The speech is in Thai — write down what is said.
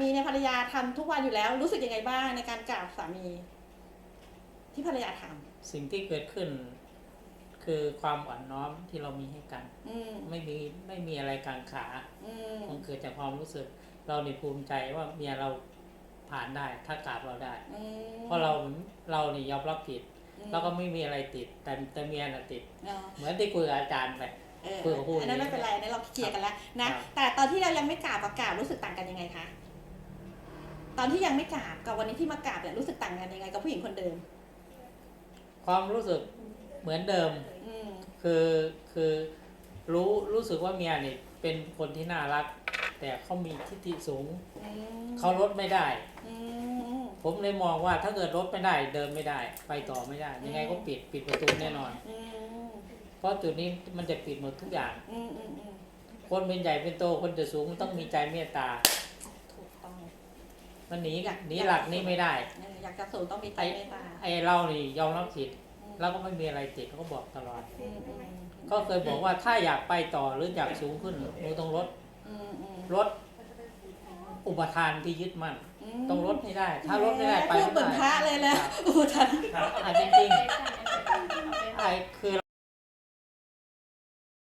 มีเนี่ยภรรยาทำทุกวันอยู่แล้ว รู้สึกยังไงบ้างในการกราบสามี ที่ภรรยาทสิ่งที่เกิดขึ้น คือความอ่อนน้อมที่เรามีให้กันำอืมไม่มีไม่มีอะไรกลางขาอืมมันเกิดจากความรู้สึก เราเนี่ภูมิใจว่าเมียเราผ่านได้ถ้ากราบเราได้อืมเพราะเราเรานี่ยอมรับผิดอืมแล้วก็ไม่มีอะไรติด แต่แต่เมียน่ะติดเนาะเหมือนที่คุยกับอาจารย์ไปเออคุยกับผู้อันนั้นนี้ไม่เป็นไรอันนั้นเราเคลียร์กันแล้วนะครับแต่ตอนที่เรายังไม่กราบกับกราบรู้สึกต่างกันยังไงคะ ตอนที่ยังไม่กราบกับวันนี้ที่มากราบเนี่ยรู้สึกต่างกันยังไงกับผู้หญิงคนเดิม ความรู้สึกเหมือนเดิม อืมคือคือรู้รู้สึกว่าเมียนี่เป็นคนที่น่ารัก แต่เขามีทิฏฐิสูงอืมเขาลดไม่ได้ อืม ผมเลยมองว่าถ้าเกิดลดไม่ได้เดินไม่ได้ ไปต่อไม่ได้ ยังไงก็ปิดปิดประตูแน่นอน อืมเพราะจุดนี้มันจะปิดหมดทุกอย่าง อืมอืมอืมคนเป็นใหญ่เป็นโตคนจะสูงมันต้องมีใจเมตตาถูกต้อง มันหนีอยากหนีหลักนี้ไม่ได้เอออยากจะสูงต้องมีใจเมตตาไอเรานี่ยอมรับผิดเราก็ไม่มีอะไรติดเขาก็บอกตลอดอืมอืมก็เคยบอกว่าถ้าอยากไปต่อหรืออยากสูงขึ้นหนูต้องลดอืมอืมลดอุปทานที่ยึดมั่นมต้องลดให้ได้ ถ้าลดไม่ได้ไปพูดเหมือนพระเลยเลยอุทันอะจริง